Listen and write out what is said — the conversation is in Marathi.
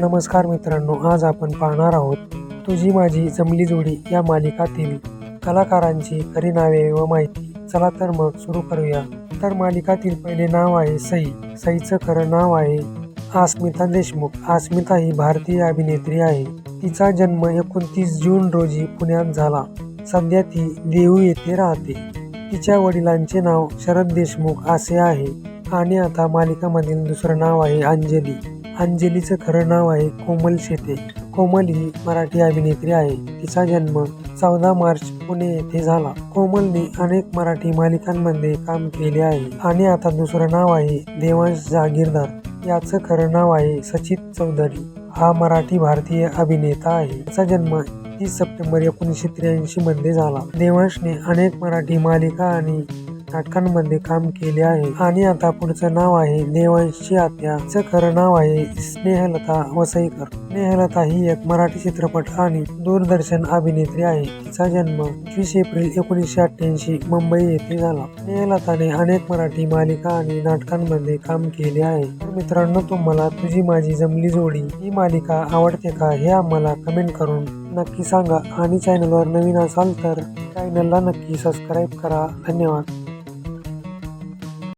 नमस्कार मित्रांनो आज आपण पाहणार आहोत तुझी माझी जमली जोडी या मालिकातील कलाकारांची खरी नावे व माहिती. चला तर मग सुरू करूया. तर मालिकातील पहिले नाव आहे सई. सईचं खरं नाव आहे अस्मिता देशमुख. अस्मिता ही भारतीय अभिनेत्री आहे. तिचा जन्म एकोणतीस जून रोजी पुण्यात झाला. सध्या ती देऊ येथे राहते. तिच्या वडिलांचे नाव शरद देशमुख असे आहे. आणि आता मालिकामधील दुसरं नाव आहे अंजली. अंजलीचं खरं नाव आहे कोमल शेते कोमल ही मराठी अभिनेत्री आहे. तिचा जन्म चौदा मार्च पुणे येथे झाला. कोमलने अनेक मराठी मालिकांमध्ये काम केले आहे. आणि आता दुसरं नाव आहे देवांश जहागीरदार याचं खरं नाव आहे सचित चौधरी. हा मराठी भारतीय अभिनेता आहे. त्याचा जन्म तीस सप्टेंबर एकोणीसशे त्र्याऐंशी मध्ये झाला. देवांशने अनेक मराठी मालिका आणि नाटकांमध्ये काम केले आहे. आणि आता पुढचं नाव आहे देवांशी आत्या. तिचं खरं नाव आहे स्नेहलता वसईकर. स्नेहलता ही एक मराठी चित्रपट आणि दूरदर्शन अभिनेत्री आहे. तिचा जन्म वीस एप्रिल एकोणीसशे अठ्ठ्याऐंशी मुंबई येथे झाला. स्नेहलताने अनेक मराठी मालिका आणि नाटकांमध्ये काम केले आहे. तर मित्रांनो तुम्हाला तुझी माझी जमली जोडी ही मालिका आवडते का हे आम्हाला कमेंट करून नक्की सांगा. आणि चॅनलवर नवीन असाल तर चॅनलला नक्की सबस्क्राईब करा. धन्यवाद.